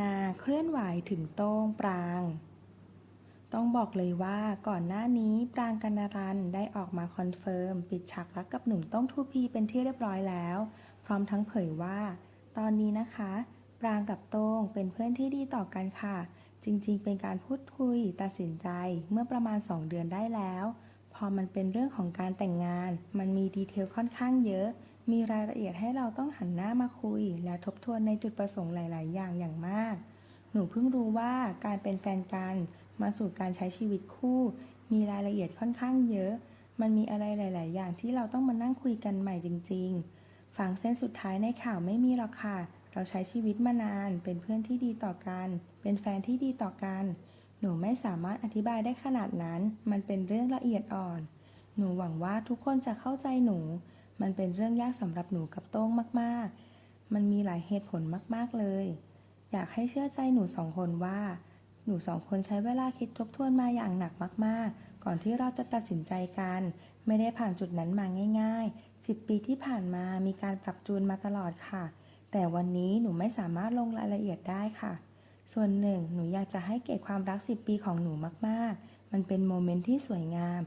นาเคลื่อนไหวถึงโต้งปราง ต้องบอกเลยว่าก่อนหน้านี้ปรางกันารันได้ออกมาคอนเฟิร์มปิดฉากรักกับหนุ่มโต้งทูพีเป็นที่เรียบร้อยแล้ว พร้อมทั้งเผยว่า ตอนนี้นะคะ ปรางกับโต้งเป็นเพื่อนที่ดีต่อกันค่ะ จริงๆ เป็นการพูดคุยตัดสินใจเมื่อประมาณ 2 เดือนได้แล้ว พอมันเป็นเรื่องของการแต่งงาน มันมีดีเทลค่อนข้างเยอะ มีรายละเอียดให้เราต้องหันหน้ามาคุย และทบทวนในจุดประสงค์หลาย ๆ อย่างอย่างมาก หนูเพิ่งรู้ว่าการเป็นแฟนกัน มาสู่การใช้ชีวิตคู่ มีรายละเอียดค่อนข้างเยอะ มันมีอะไรหลาย ๆ อย่างที่เราต้องมานั่งคุยกันใหม่จริง ๆ ฝั่งเส้นสุดท้ายในข่าวไม่มีหรอกค่ะ เราใช้ชีวิตมานาน เป็นเพื่อนที่ดีต่อกัน เป็นแฟนที่ดีต่อกัน หนูไม่สามารถอธิบายได้ขนาดนั้น มันเป็นเรื่องละเอียดอ่อน หนูหวังว่าทุกคนจะเข้าใจหนู มันเป็นเรื่องยากสำหรับหนูกับโต้งมากๆ มันมีหลายเหตุผลมาก ๆ เลย อยากให้เชื่อใจหนูสองคนว่า หนูสองคนใช้เวลาคิดทบทวนมาอย่างหนักมาก ๆ ก่อนที่เราจะตัดสินใจกัน ไม่ได้ผ่านจุดนั้นมาง่ายๆ 10 ปีที่ผ่านมามีการปรับจูนมาตลอดค่ะ แต่วันนี้หนูไม่สามารถลงรายละเอียดได้ค่ะ ส่วนหนึ่งหนูอยากจะให้เกียรติความรัก 10 ปีของหนูมาก ๆ มันเป็นโมเมนต์ที่สวยงาม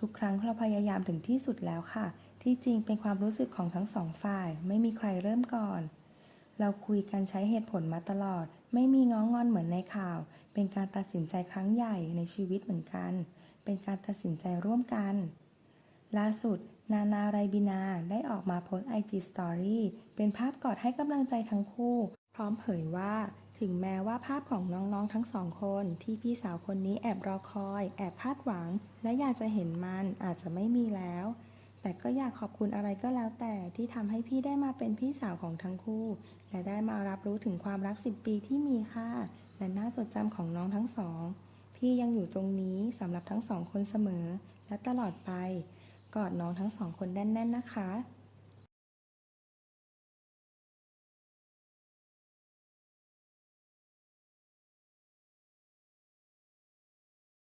ทุกครั้งเราพยายามถึงที่สุดแล้วค่ะ ที่จริงเป็นความรู้สึกของทั้งสองฝ่าย ไม่มีใครเริ่มก่อน เราคุยกันใช้เหตุผลมาตลอด ไม่มีง้องอนเหมือนในข่าว เป็นการตัดสินใจครั้งใหญ่ในชีวิตเหมือนกัน เป็นการตัดสินใจร่วมกัน ล่าสุด นานาไรบินาได้ออกมาโพสต์ IG Story เป็นภาพกอดให้กำลังใจทั้งคู่ พร้อมเผยว่าถึงแม้ว่าภาพของน้องๆทั้งสองคนที่พี่สาวคนนี้แอบรอคอย แอบคาดหวัง และอยากจะเห็นมันอาจจะไม่มีแล้ว ก็อยากขอบคุณอะไรก็แล้วแต่ที่ทำให้พี่ได้มาเป็นพี่สาวของทั้งคู่ และได้มารับรู้ถึงความรักสิบปีที่มีค่า และน่าจดจำของน้องทั้งสอง พี่ยังอยู่ตรงนี้สำหรับทั้งสองคนเสมอ และตลอดไป กอดน้องทั้งสองคนแน่นๆนะคะ